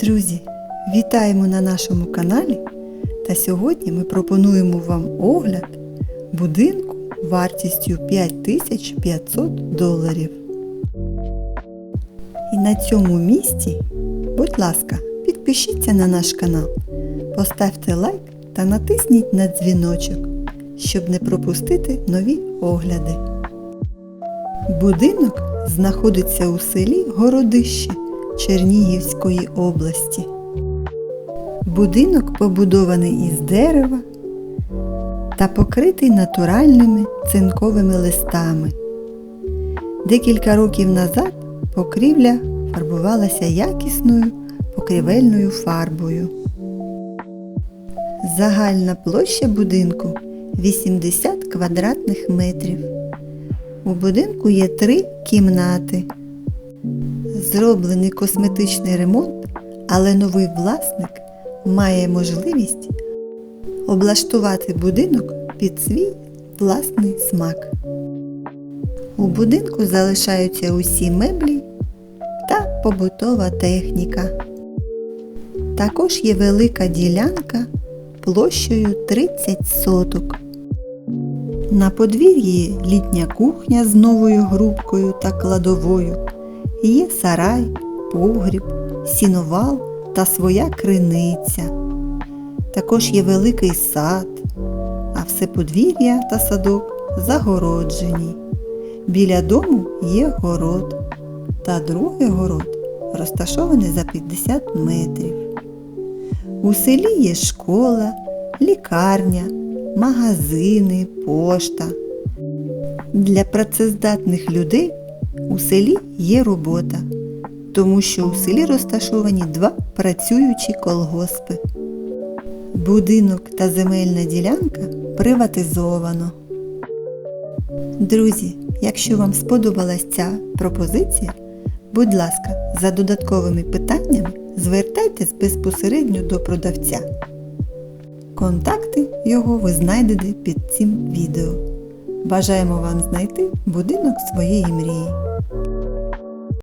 Друзі, вітаємо на нашому каналі. Та сьогодні ми пропонуємо вам огляд будинку вартістю 5500 доларів. І на цьому місці, будь ласка, підпишіться на наш канал, поставте лайк та натисніть на дзвіночок, щоб не пропустити нові огляди. Будинок знаходиться у селі Городище Чернігівської області. Будинок побудований із дерева та покритий натуральними цинковими листами. Декілька років назад покрівля фарбувалася якісною покрівельною фарбою. Загальна площа будинку 80 квадратних метрів. У будинку є три кімнати. Зроблений косметичний ремонт, але новий власник має можливість облаштувати будинок під свій власний смак. У будинку залишаються усі меблі та побутова техніка. Також є велика ділянка площею 30 соток. На подвір'ї літня кухня з новою грубкою та кладовою. Є сарай, погріб, сіновал та своя криниця. Також є великий сад, а все подвір'я та садок загороджені. Біля дому є город, та другий город розташований за 50 метрів. У селі є школа, лікарня, магазини, пошта. Для працездатних людей у селі є робота, тому що у селі розташовані два працюючі колгоспи. Будинок та земельна ділянка приватизовано. Друзі, якщо вам сподобалась ця пропозиція, будь ласка, за додатковими питаннями звертайтесь безпосередньо до продавця. Контакти його ви знайдете під цим відео. Бажаємо вам знайти будинок своєї мрії.